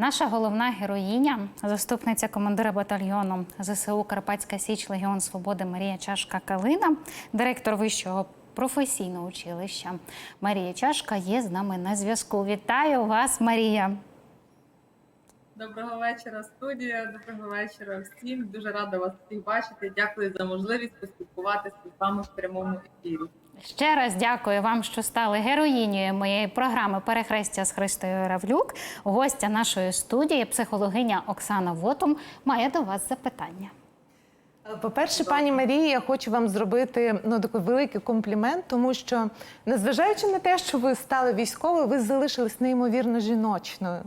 Наша головна героїня, заступниця командира батальйону ЗСУ Карпатська Січ Легіон Свободи Марія Чашка Калина, директор вищого професійного училища Марія Чашка є з нами на зв'язку. Вітаю вас, Марія. Доброго вечора, студія. Доброго вечора всім. Дуже рада вас всіх бачити. Дякую за можливість поспілкуватися з вами в прямому ефірі. Ще раз дякую вам, що стали героїнею моєї програми Перехрестя з Христою Равлюк. Гостя нашої студії, психологиня Оксана Вотум, має до вас запитання. По-перше, пані Марії, я хочу вам зробити ну, такий великий комплімент, тому що, незважаючи на те, що ви стали військовою, ви залишились неймовірно жіночною.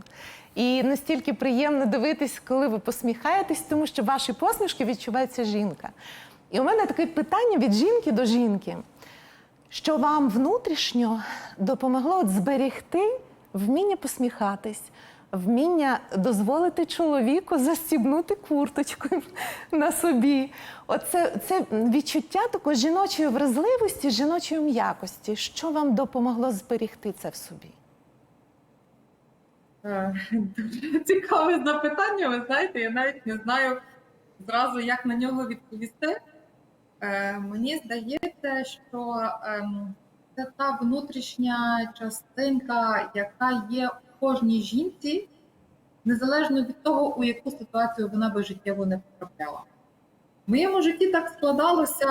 І настільки приємно дивитись, коли ви посміхаєтесь, тому що в вашій посмішки відчувається жінка. І у мене таке питання від жінки до жінки, що вам внутрішньо допомогло от зберегти вміння посміхатись, вміння дозволити чоловіку застібнути курточку на собі. Оце це відчуття такої жіночої вразливості, жіночої м'якості. Що вам допомогло зберегти це в собі? Е, Дуже цікаве запитання. Ви знаєте, я навіть не знаю зразу, як на нього відповісти. Е, Мені здається, що ем, це та внутрішня частинка, яка є у кожній жінці, незалежно від того, у яку ситуацію вона би життєво не потрапляла. В моєму житті так складалося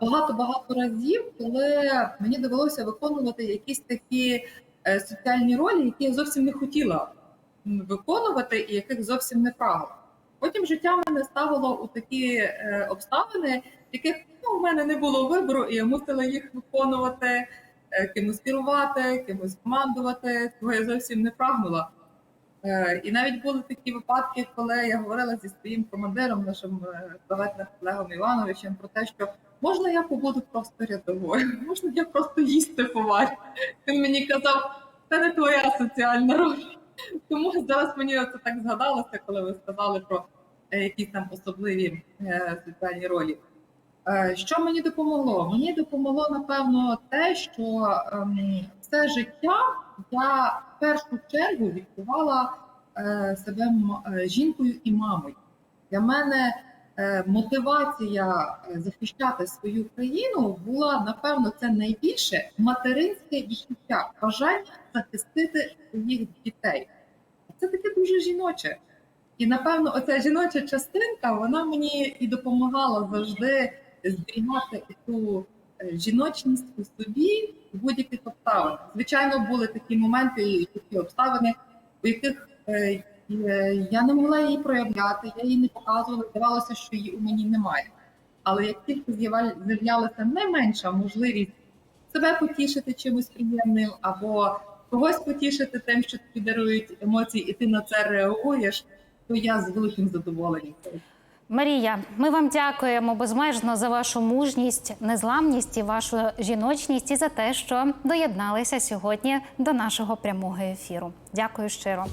багато-багато разів, коли мені довелося виконувати якісь такі е, соціальні ролі, які я зовсім не хотіла виконувати і яких зовсім не прагла. Потім життя мене ставило у такі е, обставини, яких ну, в мене не було вибору, і я мусила їх виконувати, е, кимось керувати, кимось командувати, цього я зовсім не прагнула. Е, І навіть були такі випадки, коли я говорила зі своїм командиром, нашим е, славетним Олегом Івановичем, про те, що можна я побуду просто рядовою, можна я просто їсти поварю. Він мені казав, це не твоя соціальна роль. Тому зараз мені це так згадалося, коли ви сказали про е, якісь там особливі е, соціальні ролі. Е, Що мені допомогло? Мені допомогло, напевно, те, що ем, все життя я в першу чергу відчувала себе жінкою і мамою. Для мене мотивація захищати свою країну була, напевно, це найбільше материнське відчуття, бажання захистити своїх дітей. Це таке дуже жіноче. І напевно, оця жіноча частинка вона мені і допомагала завжди зберігати ту е, жіночність у собі в будь-яких обставинах. Звичайно, були такі моменти і такі обставини, у яких е, е, я не могла її проявляти, я її не показувала, здавалося, що її у мені немає. Але як тільки з'явля- з'являлася найменша можливість себе потішити чимось приємним, або когось потішити тим, що тобі дарують емоції, і ти на це реагуєш, то я з великим задоволенням. Марія, ми вам дякуємо безмежно за вашу мужність, незламність і вашу жіночність і за те, що доєдналися сьогодні до нашого прямого ефіру. Дякую щиро.